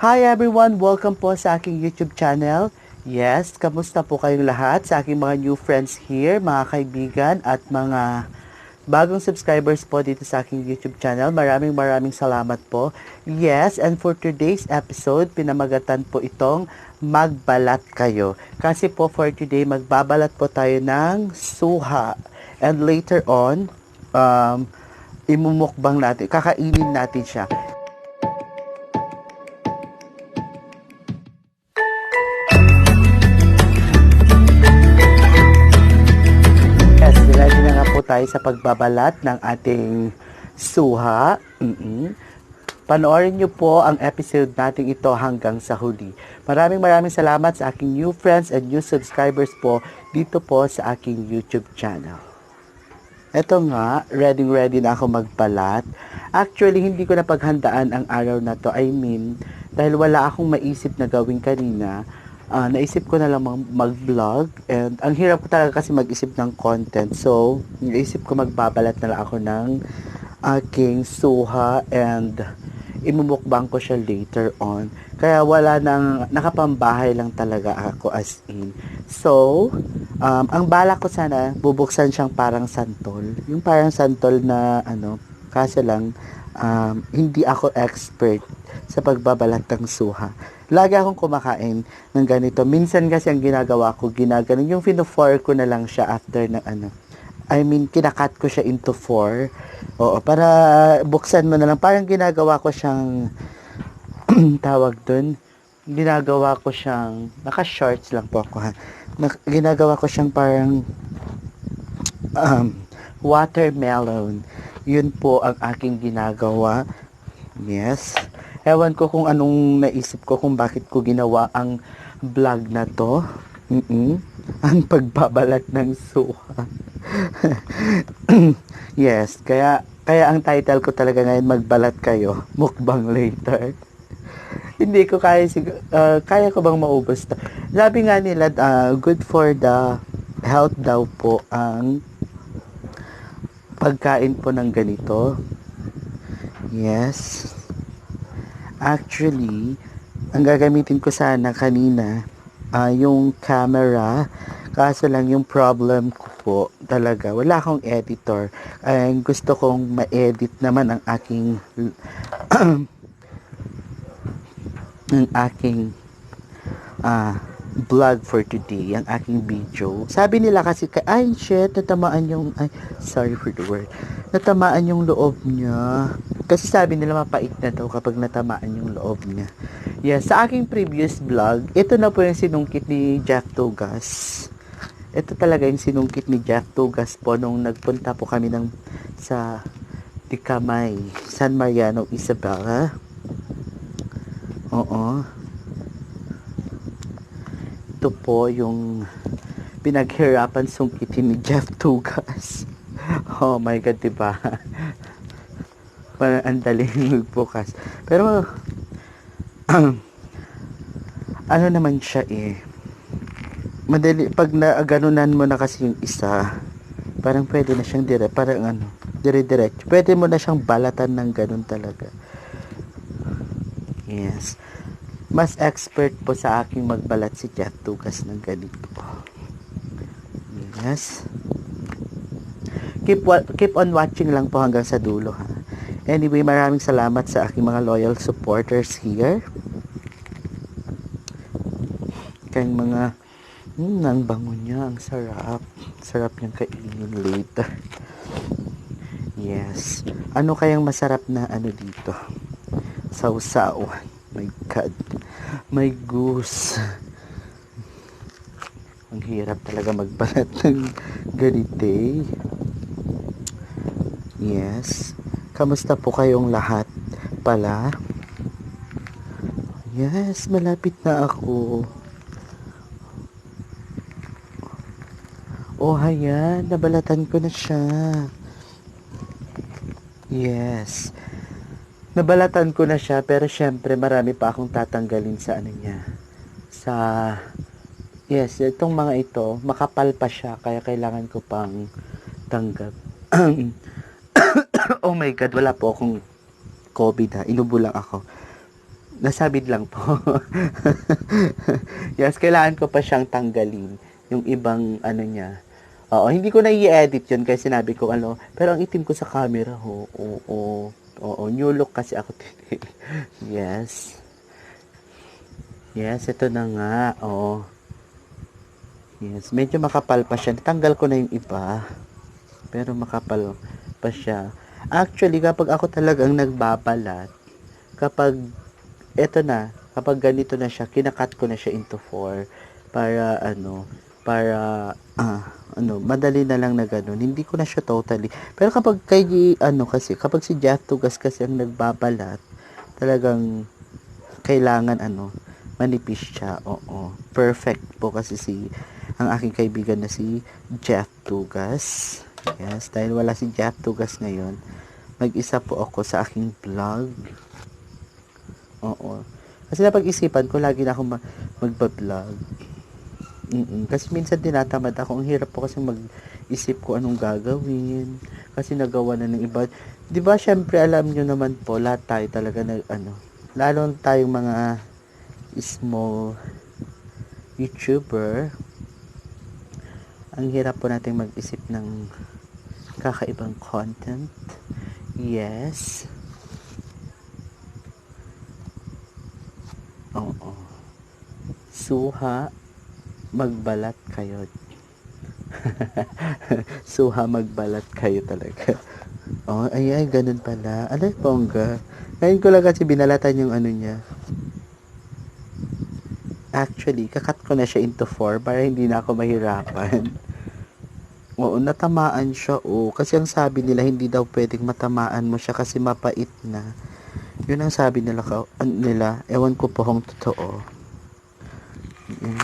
Hi everyone! Welcome po sa aking YouTube channel. Yes, kamusta po kayong lahat sa aking mga new friends here, mga kaibigan at mga bagong subscribers po dito sa aking YouTube channel. Maraming maraming salamat po. Yes, and for today's episode, pinamagatan po itong magbalat kayo. Kasi po for today, magbabalat po tayo ng suha. And later on, um, imumukbang natin, kakainin natin siya. Tayo sa pagbabalat ng ating suha. mm Panoorin niyo po ang episode natin ito hanggang sa huli. Maraming maraming salamat sa aking new friends and new subscribers po dito po sa aking YouTube channel. Eto nga, ready ready na ako magbalat. Actually, hindi ko napaghandaan ang araw na to. I mean, dahil wala akong maisip na gawin kanina, ah, naisip ko na lang mag- mag-vlog and ang hirap ko talaga kasi mag-isip ng content. So, naisip ko magbabalat na lang ako ng aking suha and imumukbang ko siya later on. Kaya wala nang, nakapambahay lang talaga ako as in. So, um, ang bala ko sana, bubuksan siyang parang santol. Yung parang santol na, ano, kaso lang, um, hindi ako expert sa pagbabalat ng suha. Lagi akong kumakain ng ganito. Minsan kasi ang ginagawa ko, ginaganon. Yung fino-for ko na lang siya after ng ano. I mean, kinakat ko siya into four. Oo, para buksan mo na lang. Parang ginagawa ko siyang, tawag dun, ginagawa ko siyang, naka-shorts lang po ako ha. Nak- ginagawa ko siyang parang, um, watermelon. Yun po ang aking ginagawa. Yes. Ewan ko kung anong naisip ko kung bakit ko ginawa ang vlog na to. Mm-mm. Ang pagbabalat ng suha. yes, kaya kaya ang title ko talaga ngayon magbalat kayo, mukbang later. Hindi ko kaya uh, kaya ko bang maubos to? Sabi nga nila uh, good for the health daw po ang pagkain po ng ganito. Yes. Actually, ang gagamitin ko sana kanina ah, yung camera. Kaso lang yung problem ko po talaga, wala akong editor. Ay gusto kong ma-edit naman ang aking ang aking ah vlog for today, ang aking video. Sabi nila kasi, ka- ay shit, natamaan yung, ay, sorry for the word, natamaan yung loob niya. Kasi sabi nila mapait na daw kapag natamaan yung loob niya. Yes, sa aking previous vlog, ito na po yung sinungkit ni Jeff Tugas. Ito talaga yung sinungkit ni Jeff Tugas po nung nagpunta po kami ng sa Dicamay, San Mariano, Isabela. Oo. Ito po yung pinaghirapan sungkitin ni Jeff Tugas. Oh my God, diba? Parang ang daling magbukas. Pero, ano naman siya eh. Madali, pag naaganunan mo na kasi yung isa, parang pwede na siyang dire, parang ano, dire-diretso. Pwede mo na siyang balatan ng ganun talaga. Yes. Mas expert po sa aking magbalat si Jeff Tugas ng ganito. Yes. Keep, keep on watching lang po hanggang sa dulo ha. Anyway, maraming salamat sa aking mga loyal supporters here. Kayong mga, hmm, ang bango niya, ang sarap. Sarap niyang kainin later. Yes. Ano kayang masarap na ano dito? Sausaw. My God. My goose. Ang hirap talaga magbalat ng ganite. Yes. Kamusta po kayong lahat pala? Yes, malapit na ako. Oh, ayan. Nabalatan ko na siya. Yes. Nabalatan ko na siya, pero syempre marami pa akong tatanggalin sa ano niya. Sa... Yes, itong mga ito, makapal pa siya, kaya kailangan ko pang tanggap. oh my God, wala po akong COVID ha. Inubo lang ako. Nasabit lang po. yes, kailangan ko pa siyang tanggalin. Yung ibang ano niya. Oo, hindi ko na i-edit yun kasi sinabi ko ano. Pero ang itim ko sa camera ho. Oo, oo, oo. New look kasi ako yes. Yes, ito na nga. Oo. Yes, medyo makapal pa siya. Tanggal ko na yung iba. Pero makapal pa siya. Actually, kapag ako talagang nagbabalat, kapag eto na, kapag ganito na siya, kinakat ko na siya into four para ano, para ah, ano, madali na lang na ganun. Hindi ko na siya totally. Pero kapag kay ano kasi, kapag si Jeff Tugas kasi ang nagbabalat, talagang kailangan ano, manipis siya. Oo. Perfect po kasi si ang aking kaibigan na si Jeff Tugas. Yes, dahil wala si Jeff Tugas ngayon, mag-isa po ako sa aking vlog. Oo. Kasi napag-isipan ko, lagi na ako ma- magpa-vlog. Kasi minsan tinatamad ako. Ang hirap po kasi mag-isip ko anong gagawin. Kasi nagawa na ng iba. Di ba, syempre, alam nyo naman po, lahat tayo talaga na, ano, lalo tayong mga small YouTuber, ang hirap po natin mag-isip ng kakaibang content. Yes. Oo. Suha, magbalat kayo. Suha, magbalat kayo talaga. Oh, ay, ay, ganun pala. Yung bongga? Ngayon ko lang kasi binalatan yung ano niya. Actually, kakat ko na siya into 4 para hindi na ako mahirapan. Oo, natamaan siya. Oo, kasi ang sabi nila, hindi daw pwedeng matamaan mo siya kasi mapait na. Yun ang sabi nila, ka- an- nila. Ewan ko po kung totoo.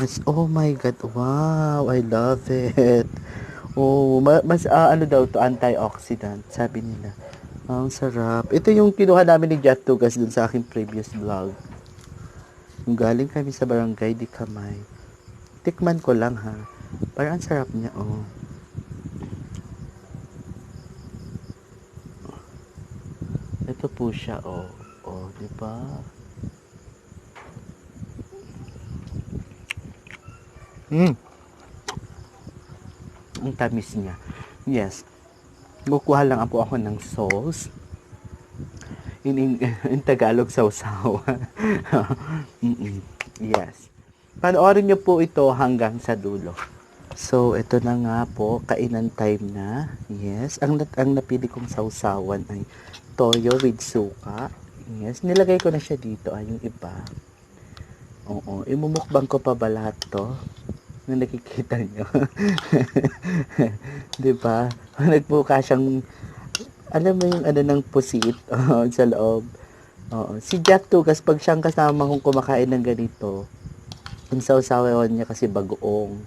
Yes. Oh my God. Wow. I love it. Oh, ma- mas ah, ano daw to antioxidant, sabi nila. Ang sarap. Ito yung kinuha namin ni Jet Tugas dun sa aking previous vlog. Yung galing kami sa barangay di Kamay. Tikman ko lang ha. Parang ang sarap niya, oh. Ito po siya, oh. Oh, di ba? Mm. Ang tamis niya. Yes. Kukuha lang po ako ng sauce. In, in, in Tagalog, sausaw. Yes. Panoorin niyo po ito hanggang sa dulo. So, ito na nga po, kainan time na. Yes. Ang, ang napili kong sausawan ay toyo with suka. Yes. Nilagay ko na siya dito. Ay, yung iba. Oo. Imumukbang ko pa ba lahat to? na nakikita nyo. di ba? Nagbuka siyang, alam mo yung ano ng pusit oh, sa loob. Oo. Si Jack Tugas, pag siyang kasama kong kumakain ng ganito, yung sausawan niya kasi bagoong.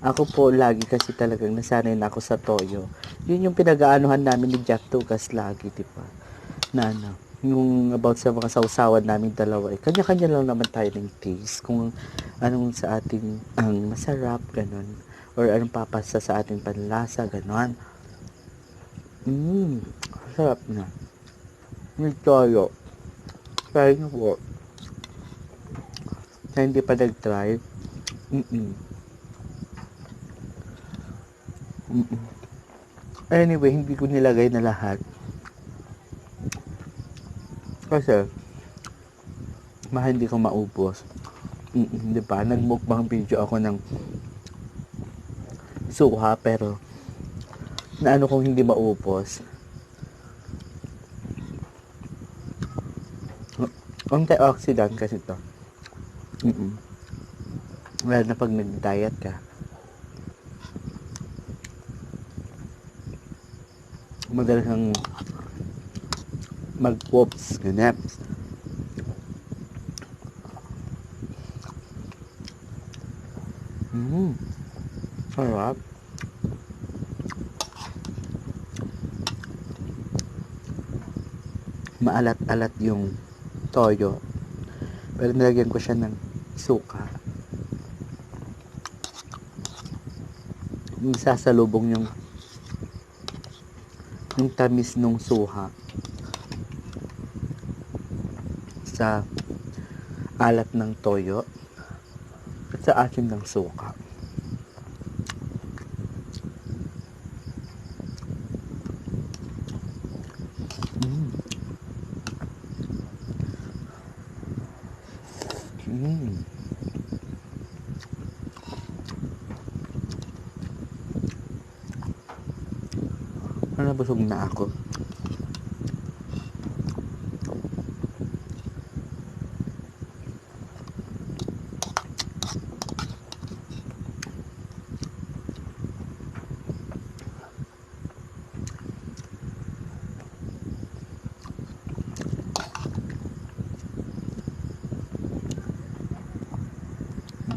Ako po lagi kasi talagang nasanay na ako sa toyo. Yun yung pinag-aanuhan namin ni Jack Tugas lagi, di ba? Na ano, yung about sa mga sausawan namin dalawa, eh, kanya-kanya lang naman tayo ng taste. Kung anong sa ating ang masarap, ganon. Or anong papasa sa ating panlasa, ganon. Mmm, sarap na. May toyo. Try nyo po. Sa hindi pa nag-try, mm-mm. Mm-mm. Anyway, hindi ko nilagay na lahat. Kasi, mahal hindi ko maubos. Mm, di ba? Nagmukbang video ako ng suha pero na ano kung hindi maubos. Antioxidant kasi to. Mm Lalo na pag nag-diet ka. Madalas kang mag-whoops, ganyan. Mm. Sarap. Maalat-alat yung toyo. Pero nilagyan ko siya ng suka. Yung sasalubong yung yung tamis nung suha sa alat ng toyo at sa asin ng suka. Mm. Mm. Ano, busog na ako.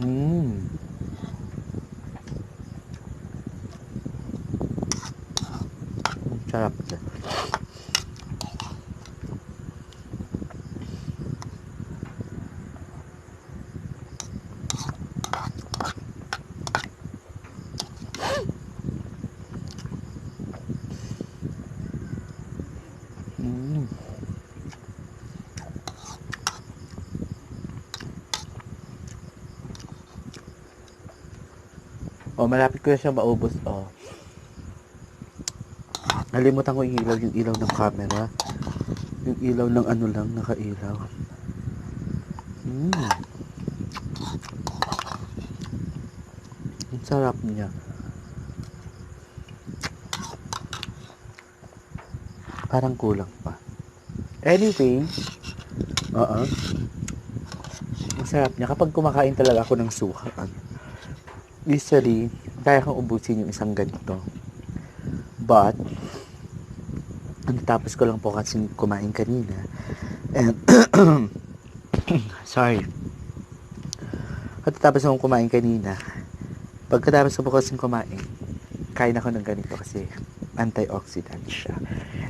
Mm. Sarap niya. Mm. Oh, malapit ko na siya maubos. Oh. Nalimutan ko yung ilaw, yung ilaw ng camera. Yung ilaw ng ano lang, nakailaw. Mm. Ang sarap niya. Parang kulang pa. Anyway, oo. Ang sarap niya. Kapag kumakain talaga ako ng suka, ano, usually, kaya kong ubusin yung isang ganito. But, ang tapos ko lang po kasi kumain kanina. And, sorry. At tapos akong kumain kanina. Pagkatapos ko po kasi kumain, kain ako ng ganito kasi antioxidant siya.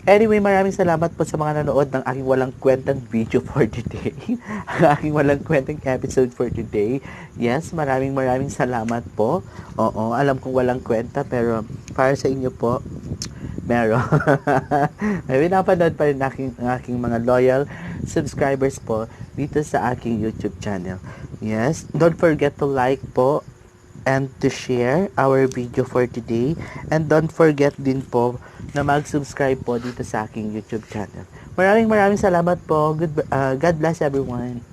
Anyway, maraming salamat po sa mga nanood ng aking walang kwentang video for today. ang aking walang kwentang episode for today. Yes, maraming maraming salamat po. Oo, alam kong walang kwenta pero para sa inyo po, meron. May pinapanood pa rin aking, aking mga loyal subscribers po dito sa aking YouTube channel. Yes, don't forget to like po and to share our video for today. And don't forget din po na mag-subscribe po dito sa aking YouTube channel. Maraming maraming salamat po. Good, uh, God bless everyone.